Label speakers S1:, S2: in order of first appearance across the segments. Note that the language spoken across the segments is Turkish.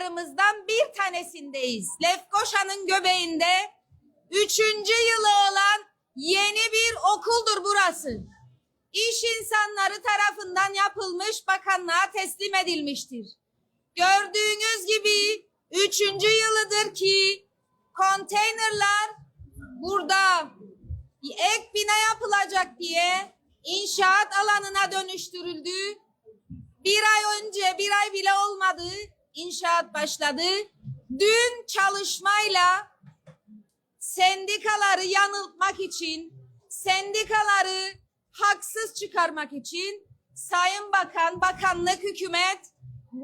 S1: okullarımızdan bir tanesindeyiz. Lefkoşa'nın göbeğinde üçüncü yılı olan yeni bir okuldur burası. İş insanları tarafından yapılmış bakanlığa teslim edilmiştir. Gördüğünüz gibi üçüncü yılıdır ki konteynerlar burada ek bina yapılacak diye inşaat alanına dönüştürüldü. Bir ay önce, bir ay bile olmadı inşaat başladı. Dün çalışmayla sendikaları yanıltmak için, sendikaları haksız çıkarmak için Sayın Bakan, bakanlık, hükümet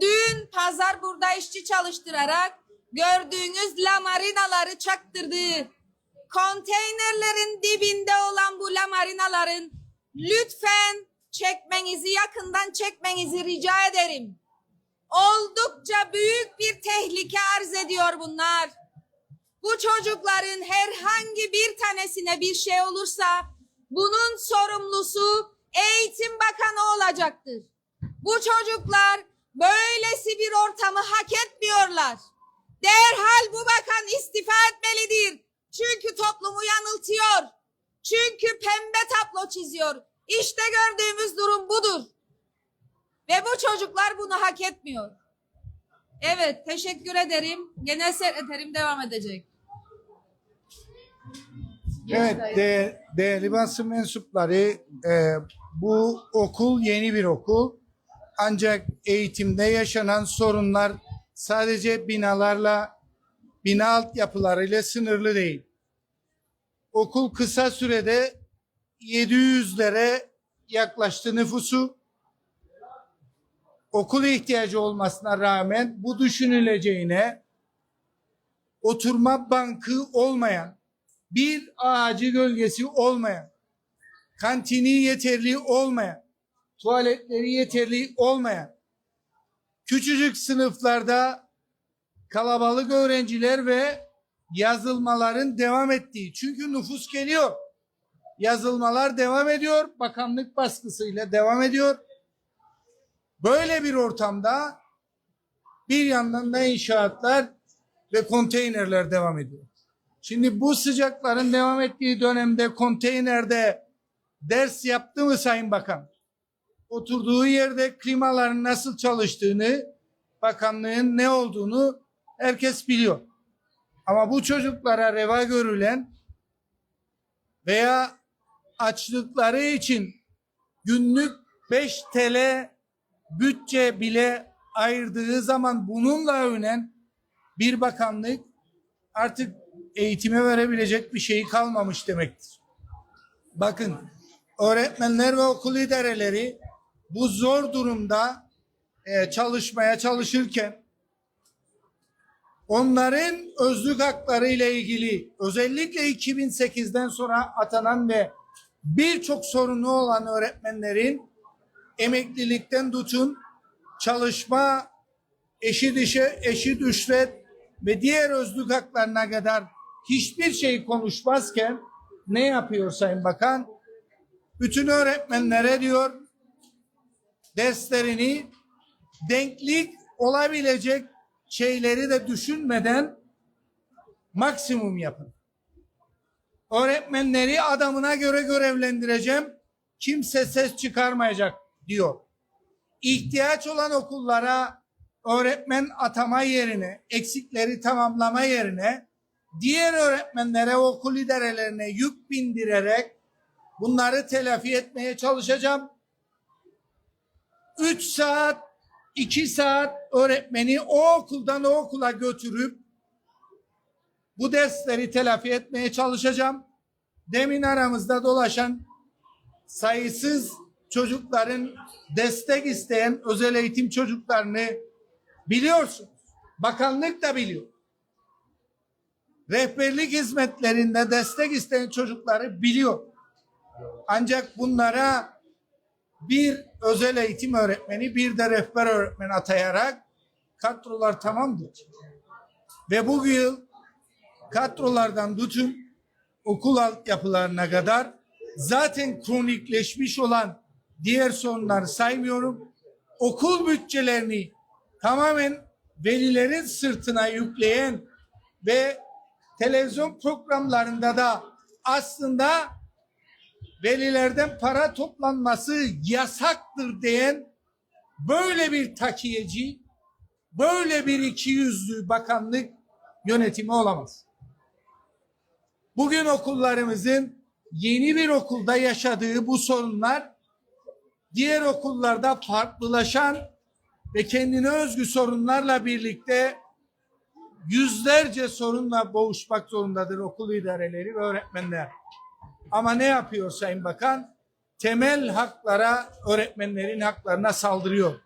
S1: dün pazar burada işçi çalıştırarak gördüğünüz lamarinaları çaktırdı. Konteynerlerin dibinde olan bu lamarinaların lütfen çekmenizi yakından çekmenizi rica ederim. Oldukça büyük bir tehlike arz ediyor bunlar. Bu çocukların herhangi bir tanesine bir şey olursa bunun sorumlusu Eğitim Bakanı olacaktır. Bu çocuklar böylesi bir ortamı hak etmiyorlar. Derhal bu bakan istifa etmelidir. Çünkü toplumu yanıltıyor. Çünkü pembe tablo çiziyor. İşte gördüğümüz durum budur. Ve bu çocuklar bunu hak etmiyor. Evet, teşekkür ederim. Genel sekreterim devam edecek.
S2: Evet de, değerli basın mensupları e, bu okul yeni bir okul. Ancak eğitimde yaşanan sorunlar sadece binalarla bina altyapılarıyla sınırlı değil. Okul kısa sürede 700'lere yaklaştı nüfusu. Okul ihtiyacı olmasına rağmen bu düşünüleceğine oturma bankı olmayan bir ağacı gölgesi olmayan, kantini yeterli olmayan, tuvaletleri yeterli olmayan, küçücük sınıflarda kalabalık öğrenciler ve yazılmaların devam ettiği. Çünkü nüfus geliyor. Yazılmalar devam ediyor. Bakanlık baskısıyla devam ediyor. Böyle bir ortamda bir yandan da inşaatlar ve konteynerler devam ediyor. Şimdi bu sıcakların devam ettiği dönemde konteynerde ders yaptı mı Sayın Bakan? Oturduğu yerde klimaların nasıl çalıştığını, bakanlığın ne olduğunu herkes biliyor. Ama bu çocuklara reva görülen veya açlıkları için günlük 5 TL bütçe bile ayırdığı zaman bununla övünen bir bakanlık artık eğitime verebilecek bir şeyi kalmamış demektir. Bakın öğretmenler ve okul idareleri bu zor durumda e, çalışmaya çalışırken onların özlük hakları ile ilgili özellikle 2008'den sonra atanan ve birçok sorunu olan öğretmenlerin emeklilikten tutun çalışma eşi dişe eşit ücret ve diğer özlük haklarına kadar hiçbir şey konuşmazken ne yapıyor Sayın Bakan? Bütün öğretmenlere diyor derslerini denklik olabilecek şeyleri de düşünmeden maksimum yapın. Öğretmenleri adamına göre görevlendireceğim. Kimse ses çıkarmayacak diyor. İhtiyaç olan okullara öğretmen atama yerine, eksikleri tamamlama yerine diğer öğretmenlere, okul idarelerine yük bindirerek bunları telafi etmeye çalışacağım. 3 saat, 2 saat öğretmeni o okuldan o okula götürüp bu dersleri telafi etmeye çalışacağım. Demin aramızda dolaşan sayısız çocukların destek isteyen özel eğitim çocuklarını biliyorsunuz. Bakanlık da biliyor. Rehberlik hizmetlerinde destek isteyen çocukları biliyor. Ancak bunlara bir özel eğitim öğretmeni, bir de rehber öğretmen atayarak kadrolar tamamdır. Ve bu yıl kadrolardan tutun okul altyapılarına kadar zaten kronikleşmiş olan diğer sorunları saymıyorum. Okul bütçelerini tamamen velilerin sırtına yükleyen ve televizyon programlarında da aslında velilerden para toplanması yasaktır diyen böyle bir takiyeci, böyle bir ikiyüzlü bakanlık yönetimi olamaz. Bugün okullarımızın yeni bir okulda yaşadığı bu sorunlar diğer okullarda farklılaşan ve kendine özgü sorunlarla birlikte yüzlerce sorunla boğuşmak zorundadır okul idareleri ve öğretmenler. Ama ne yapıyor Sayın Bakan? Temel haklara, öğretmenlerin haklarına saldırıyor.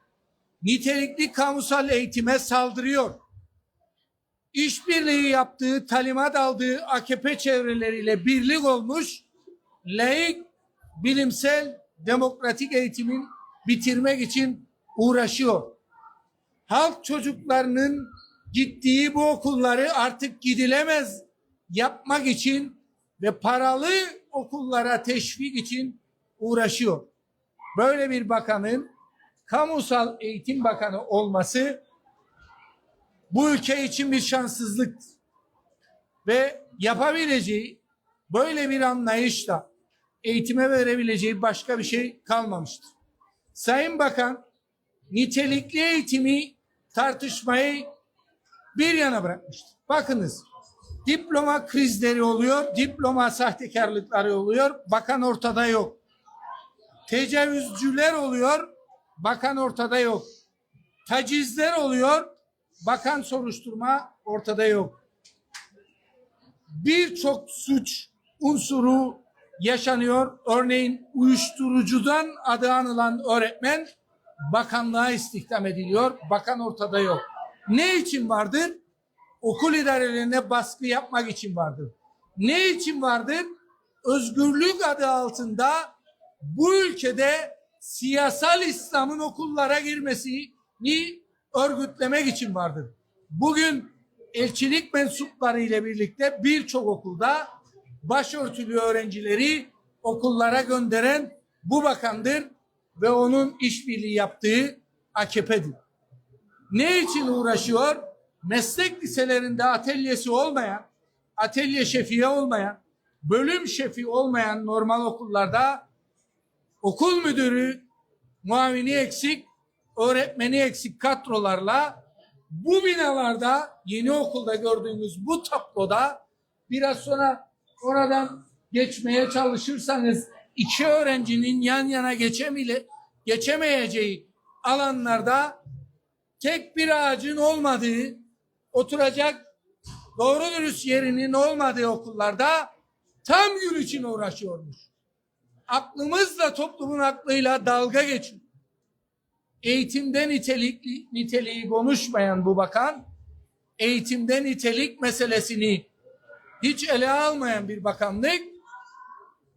S2: Nitelikli kamusal eğitime saldırıyor. İşbirliği yaptığı, talimat aldığı AKP çevreleriyle birlik olmuş, laik, bilimsel, demokratik eğitimin bitirmek için uğraşıyor. Halk çocuklarının gittiği bu okulları artık gidilemez yapmak için ve paralı okullara teşvik için uğraşıyor. Böyle bir bakanın kamusal eğitim bakanı olması bu ülke için bir şanssızlık ve yapabileceği böyle bir anlayışla eğitime verebileceği başka bir şey kalmamıştır. Sayın Bakan nitelikli eğitimi tartışmayı bir yana bırakmıştır. Bakınız diploma krizleri oluyor, diploma sahtekarlıkları oluyor, bakan ortada yok. Tecavüzcüler oluyor, bakan ortada yok. Tacizler oluyor, bakan soruşturma ortada yok. Birçok suç unsuru yaşanıyor. Örneğin uyuşturucudan adı anılan öğretmen bakanlığa istihdam ediliyor. Bakan ortada yok. Ne için vardır? Okul idarelerine baskı yapmak için vardır. Ne için vardır? Özgürlük adı altında bu ülkede siyasal İslam'ın okullara girmesini örgütlemek için vardır. Bugün elçilik mensupları ile birlikte birçok okulda başörtülü öğrencileri okullara gönderen bu bakandır ve onun işbirliği yaptığı AKP'dir. Ne için uğraşıyor? Meslek liselerinde atölyesi olmayan, atölye şefiye olmayan, bölüm şefi olmayan normal okullarda okul müdürü, muavini eksik, öğretmeni eksik kadrolarla bu binalarda yeni okulda gördüğünüz bu tabloda biraz sonra oradan geçmeye çalışırsanız iki öğrencinin yan yana geçemile, geçemeyeceği alanlarda tek bir ağacın olmadığı, oturacak doğru dürüst yerinin olmadığı okullarda tam gün için uğraşıyormuş. Aklımızla toplumun aklıyla dalga geçiyor. Eğitimde nitelikli, niteliği konuşmayan bu bakan, eğitimde nitelik meselesini hiç ele almayan bir bakanlık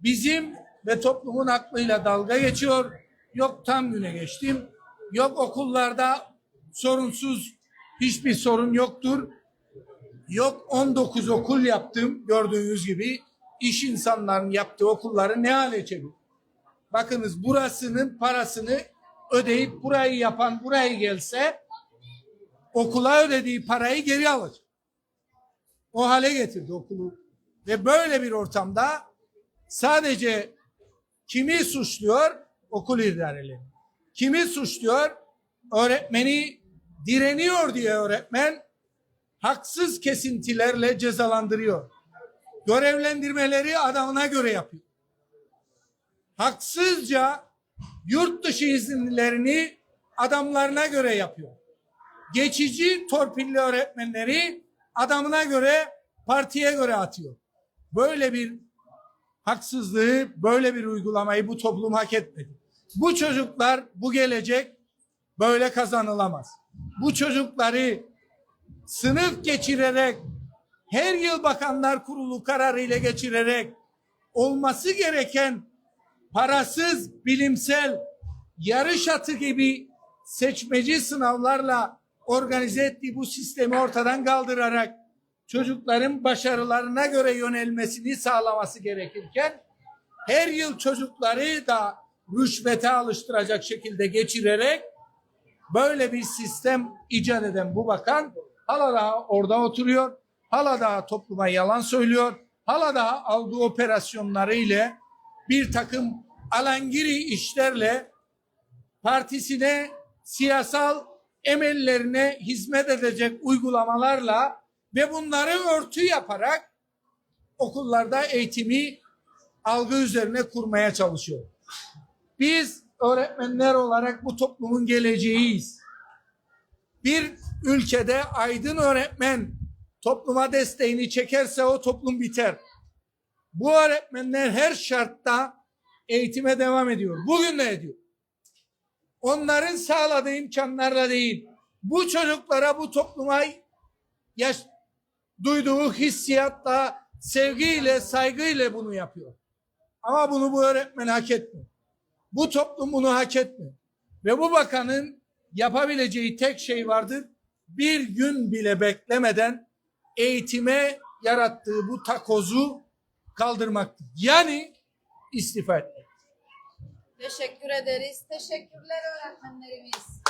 S2: bizim ve toplumun aklıyla dalga geçiyor. Yok tam güne geçtim. Yok okullarda sorunsuz hiçbir sorun yoktur. Yok 19 okul yaptım gördüğünüz gibi iş insanların yaptığı okulları ne hale çevir. Bakınız burasının parasını ödeyip burayı yapan buraya gelse okula ödediği parayı geri alacak. O hale getirdi okulu. Ve böyle bir ortamda sadece kimi suçluyor? Okul idareleri. Kimi suçluyor? Öğretmeni direniyor diye öğretmen haksız kesintilerle cezalandırıyor. Görevlendirmeleri adamına göre yapıyor. Haksızca yurt dışı izinlerini adamlarına göre yapıyor. Geçici torpilli öğretmenleri adamına göre partiye göre atıyor. Böyle bir haksızlığı, böyle bir uygulamayı bu toplum hak etmedi. Bu çocuklar, bu gelecek böyle kazanılamaz. Bu çocukları sınıf geçirerek, her yıl bakanlar kurulu kararı ile geçirerek olması gereken parasız, bilimsel, yarış atı gibi seçmeci sınavlarla organize ettiği bu sistemi ortadan kaldırarak çocukların başarılarına göre yönelmesini sağlaması gerekirken her yıl çocukları da rüşvete alıştıracak şekilde geçirerek böyle bir sistem icat eden bu bakan hala daha orada oturuyor. Hala daha topluma yalan söylüyor. Hala daha aldığı operasyonları ile bir takım alangiri işlerle partisine siyasal emellerine hizmet edecek uygulamalarla ve bunları örtü yaparak okullarda eğitimi algı üzerine kurmaya çalışıyor. Biz öğretmenler olarak bu toplumun geleceğiyiz. Bir ülkede aydın öğretmen topluma desteğini çekerse o toplum biter. Bu öğretmenler her şartta eğitime devam ediyor. Bugün de ediyor. Onların sağladığı imkanlarla değil. Bu çocuklara, bu topluma yaş, duyduğu hissiyatla, sevgiyle, saygıyla bunu yapıyor. Ama bunu bu öğretmen hak etmiyor. Bu toplum bunu hak etmiyor. Ve bu bakanın yapabileceği tek şey vardır. Bir gün bile beklemeden eğitime yarattığı bu takozu kaldırmaktır. Yani istifa etmek.
S1: Teşekkür ederiz. Teşekkürler öğretmenlerimiz.